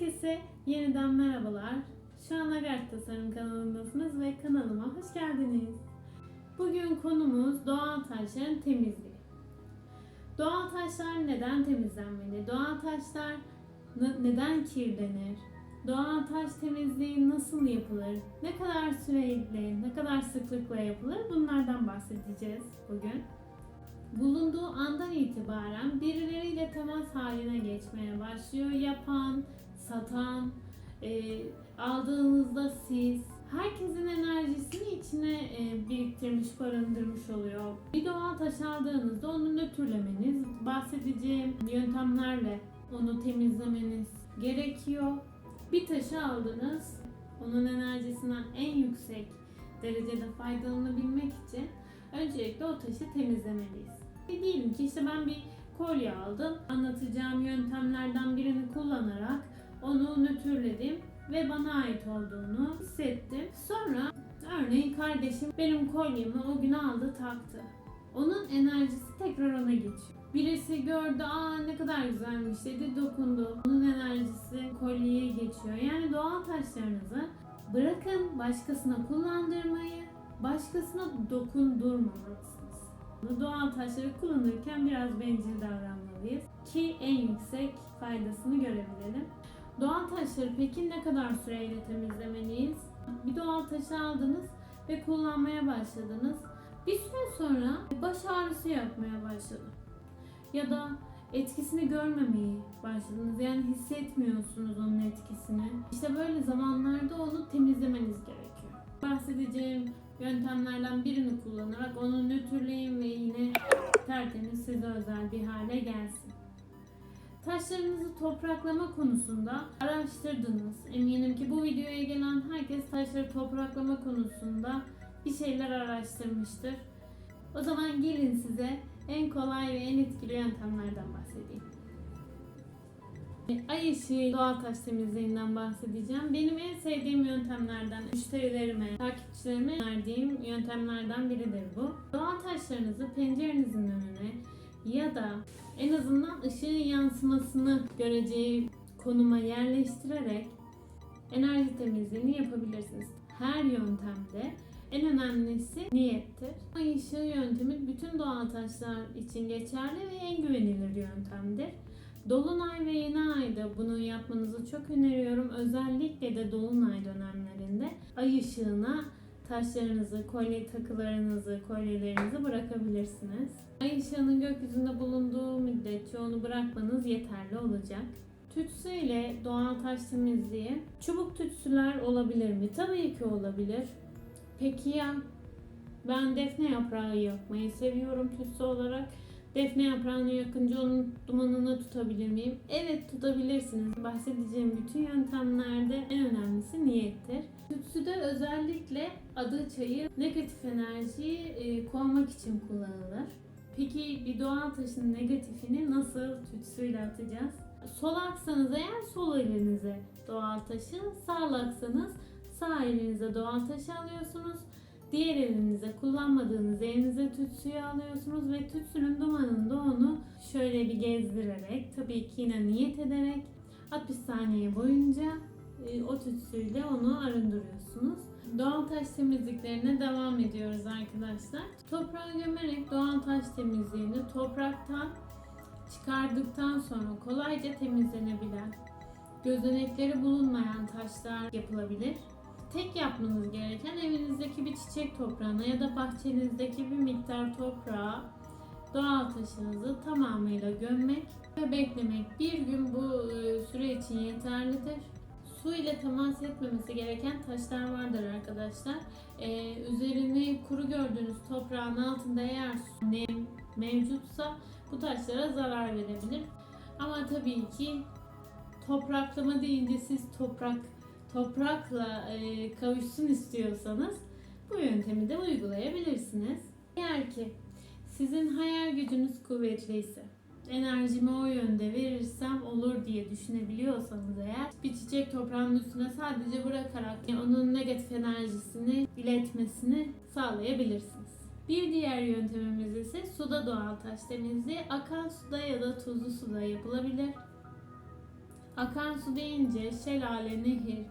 Herkese yeniden merhabalar. Şu an Agart Tasarım kanalındasınız ve kanalıma hoş geldiniz. Bugün konumuz doğal taşların temizliği. Doğal taşlar neden temizlenmeli? Doğal taşlar neden kirlenir? Doğal taş temizliği nasıl yapılır? Ne kadar süreyle, ne kadar sıklıkla yapılır? Bunlardan bahsedeceğiz bugün. Bulunduğu andan itibaren birileriyle temas haline geçmeye başlıyor. Yapan, satan, e, aldığınızda siz herkesin enerjisini içine e, biriktirmiş, barındırmış oluyor. Bir doğal taş aldığınızda onu nötrlemeniz, bahsedeceğim yöntemlerle onu temizlemeniz gerekiyor. Bir taşı aldınız, onun enerjisinden en yüksek derecede faydalanabilmek için öncelikle o taşı temizlemeliyiz. E Diyelim ki işte ben bir kolye aldım. Anlatacağım yöntemlerden birini kullanarak onu nötrledim ve bana ait olduğunu hissettim. Sonra örneğin kardeşim benim kolyemi o gün aldı taktı. Onun enerjisi tekrar ona geçiyor. Birisi gördü, aa ne kadar güzelmiş dedi, dokundu. Onun enerjisi kolyeye geçiyor. Yani doğal taşlarınızı bırakın başkasına kullandırmayı, başkasına dokundurmamalısınız. Doğal taşları kullanırken biraz bencil davranmalıyız ki en yüksek faydasını görebilelim. Doğal taşları peki ne kadar süreyle temizlemeliyiz? Bir doğal taşı aldınız ve kullanmaya başladınız. Bir süre sonra baş ağrısı yapmaya başladı. Ya da etkisini görmemeyi başladınız. Yani hissetmiyorsunuz onun etkisini. İşte böyle zamanlarda onu temizlemeniz gerekiyor. Bahsedeceğim yöntemlerden birini kullanarak onu nötrleyin ve yine tertemiz size özel bir hale gelsin. Taşlarınızı topraklama konusunda araştırdınız. Eminim ki bu videoya gelen herkes taşları topraklama konusunda bir şeyler araştırmıştır. O zaman gelin size en kolay ve en etkili yöntemlerden bahsedeyim. Ay ışığı doğal taş temizliğinden bahsedeceğim. Benim en sevdiğim yöntemlerden, müşterilerime, takipçilerime verdiğim yöntemlerden biridir bu. Doğal taşlarınızı pencerenizin önüne ya da en azından ışığın yansımasını göreceği konuma yerleştirerek enerji temizliğini yapabilirsiniz. Her yöntemde en önemlisi niyettir. Ay ışığı yöntemi bütün doğal taşlar için geçerli ve en güvenilir yöntemdir. Dolunay ve yeni ayda bunu yapmanızı çok öneriyorum. Özellikle de dolunay dönemlerinde ay ışığına taşlarınızı, kolye takılarınızı, kolyelerinizi bırakabilirsiniz. Ay ışığının gökyüzünde bulunduğu müddetçe onu bırakmanız yeterli olacak. Tütsü ile doğal taş temizliği çubuk tütsüler olabilir mi? Tabii ki olabilir. Peki ya ben defne yaprağı yakmayı seviyorum tütsü olarak. Defne yaprağını yakınca onun dumanını tutabilir miyim? Evet tutabilirsiniz. Bahsedeceğim bütün yöntemlerde en önemlisi niyettir. Tütsüde özellikle adı çayı negatif enerjiyi e, kovmak için kullanılır. Peki bir doğal taşın negatifini nasıl tütsüyle atacağız? Solaksanız eğer sol elinize doğal taşı, sağlaksanız sağ elinize doğal taşı alıyorsunuz. Diğer elinize kullanmadığınız elinize tütsüyü alıyorsunuz ve tütsünün dumanında onu şöyle bir gezdirerek tabii ki yine niyet ederek 60 saniye boyunca e, o tütsüyle onu arındırıyorsunuz. Doğal taş temizliklerine devam ediyoruz arkadaşlar. Toprağa gömerek doğal taş temizliğini topraktan çıkardıktan sonra kolayca temizlenebilen, gözenekleri bulunmayan taşlar yapılabilir. Tek yapmanız gereken evinizdeki bir çiçek toprağına ya da bahçenizdeki bir miktar toprağa doğal taşınızı tamamıyla gömmek ve beklemek. Bir gün bu e, süre için yeterlidir. Su ile temas etmemesi gereken taşlar vardır arkadaşlar. Ee, üzerini kuru gördüğünüz toprağın altında eğer nem mevcutsa bu taşlara zarar verebilir. Ama tabii ki topraklama deyince siz toprak toprakla e, kavuşsun istiyorsanız bu yöntemi de uygulayabilirsiniz. Eğer ki sizin hayal gücünüz kuvvetliyse, enerjimi o yönde verirsem olur diye düşünebiliyorsanız eğer bir çiçek toprağının üstüne sadece bırakarak onun negatif enerjisini iletmesini sağlayabilirsiniz. Bir diğer yöntemimiz ise suda doğal taş temizliği. Akan suda ya da tuzlu suda yapılabilir. Akan su deyince şelale, nehir.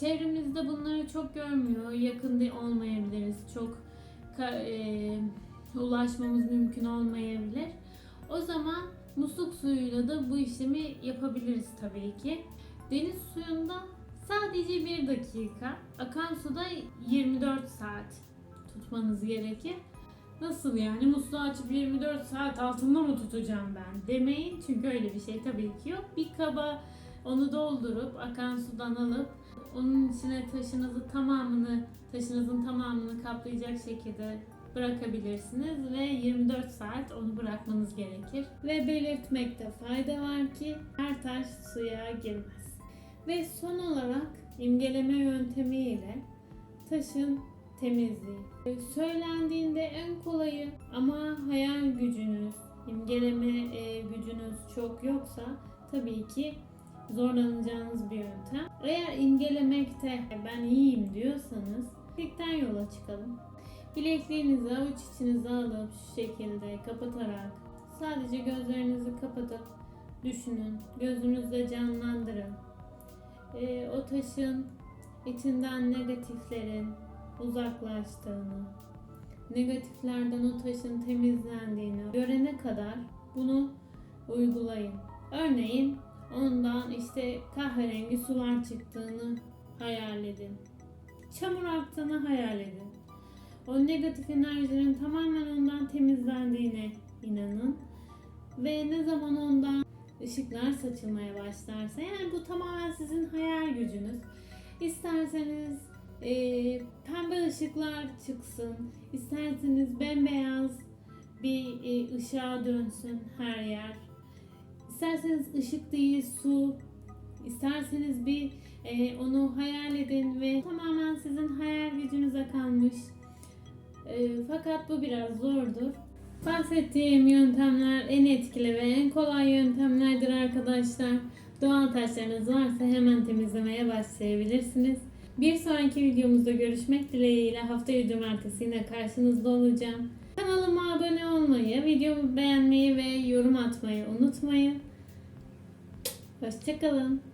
Çevremizde bunları çok görmüyor. Yakın de olmayabiliriz. Çok e, ulaşmamız mümkün olmayabilir. Musluk suyuyla da bu işlemi yapabiliriz tabii ki. Deniz suyunda sadece 1 dakika, akan suda 24 saat tutmanız gerekir. Nasıl yani musluğu açıp 24 saat altında mı tutacağım ben demeyin çünkü öyle bir şey tabii ki yok. Bir kaba onu doldurup akan sudan alıp onun içine taşınızı tamamını taşınızın tamamını kaplayacak şekilde bırakabilirsiniz ve 24 saat onu bırakmanız gerekir. Ve belirtmekte fayda var ki her taş suya girmez. Ve son olarak imgeleme yöntemiyle taşın temizliği. Söylendiğinde en kolayı ama hayal gücünüz, imgeleme e, gücünüz çok yoksa tabii ki zorlanacağınız bir yöntem. Eğer imgelemekte ben iyiyim diyorsanız ilkten yola çıkalım. Bilekliğinizi avuç içinize alıp şu şekilde kapatarak sadece gözlerinizi kapatıp düşünün. Gözünüzde canlandırın. Ee, o taşın içinden negatiflerin uzaklaştığını, negatiflerden o taşın temizlendiğini görene kadar bunu uygulayın. Örneğin ondan işte kahverengi sular çıktığını hayal edin. Çamur aktığını hayal edin. O negatif enerjinin tamamen ondan temizlendiğine inanın. Ve ne zaman ondan ışıklar saçılmaya başlarsa yani bu tamamen sizin hayal gücünüz. İsterseniz e, pembe ışıklar çıksın, isterseniz bembeyaz bir e, ışığa dönsün her yer. İsterseniz ışık değil su, isterseniz bir e, onu hayal edin ve tamamen sizin hayal gücünüze kalmış. E, fakat bu biraz zordur. Bahsettiğim yöntemler en etkili ve en kolay yöntemlerdir arkadaşlar. Doğal taşlarınız varsa hemen temizlemeye başlayabilirsiniz. Bir sonraki videomuzda görüşmek dileğiyle haftaya cumartesi yine karşınızda olacağım. Kanalıma abone olmayı, videomu beğenmeyi ve yorum atmayı unutmayın. Hoşçakalın.